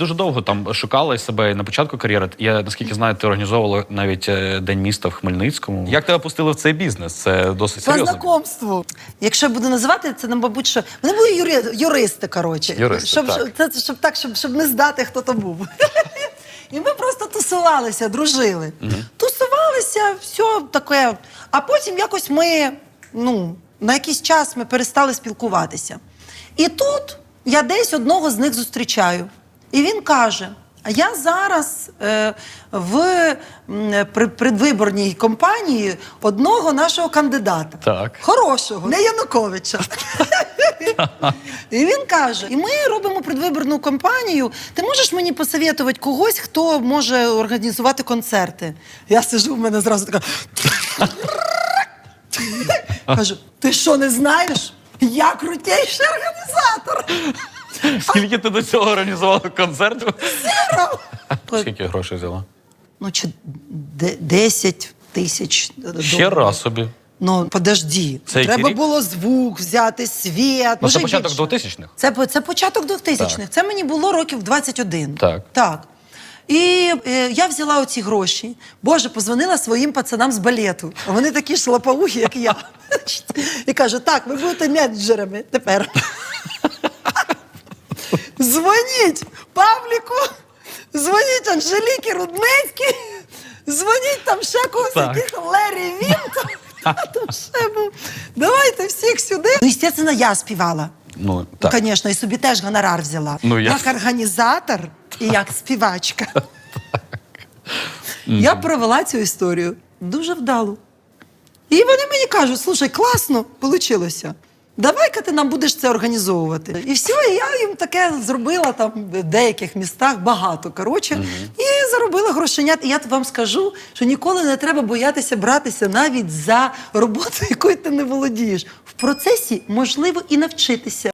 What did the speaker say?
дуже довго там шукала себе на початку кар'єри. Я наскільки знаю, ти організовувала навіть е, день міста в Хмельницькому. Як тебе пустили в цей бізнес? Це досить По серйозно. знакомству. Якщо я буду називати, це, ну, мабуть, що вони були юри... юристи, коротше. Юристи, щоб, так. щоб- Це, щоб так, щоб, щоб не здати, хто то був. І ми просто тусувалися, дружили. Тусувалися, все таке. А потім якось ми, ну, на якийсь час ми перестали спілкуватися. І тут я десь одного з них зустрічаю. І він каже: а я зараз е, в предвиборній кампанії одного нашого кандидата. Так. Хорошого, не Януковича. І він каже: і ми робимо предвиборну кампанію. Ти можеш мені посоветувати когось, хто може організувати концерти? Я сижу, в мене зразу така. Кажу: ти що не знаєш? Я крутейший організатор. Скільки ти до цього організувала концертів? Скільки грошей взяла? Ну, чи де- 10 тисяч доларів. Ще раз собі. Ну, подожди. Це який Треба рік? було звук взяти, світ. Ну, може, це початок більше. 2000-х? Це, по- це початок 2000-х. Це мені було років 21. Так. Так. І е, я взяла оці гроші. Боже, позвонила своїм пацанам з балету. А вони такі ж лапаухи, як я. І кажу: так, ви будете менеджерами тепер. Дзвоніть Павліку, дзвоніть Анжеліки Рудницькій, дзвоніть там ще когось, Так. яких Лері Вінтон. Там ще був. Давайте всіх сюди. Ну, звісно, я співала. Ну, Ну, так. звісно, і собі теж гонорар взяла. Ну, я- Як організатор і як співачка. Я провела цю історію дуже вдало. І вони мені кажуть: слушай, класно вийшло. Давай-ка ти нам будеш це організовувати. І все, і я їм таке зробила там в деяких містах багато. Коротше, і заробила грошенят. І я вам скажу, що ніколи не треба боятися братися навіть за роботу, якою ти не володієш. В процесі можливо і навчитися.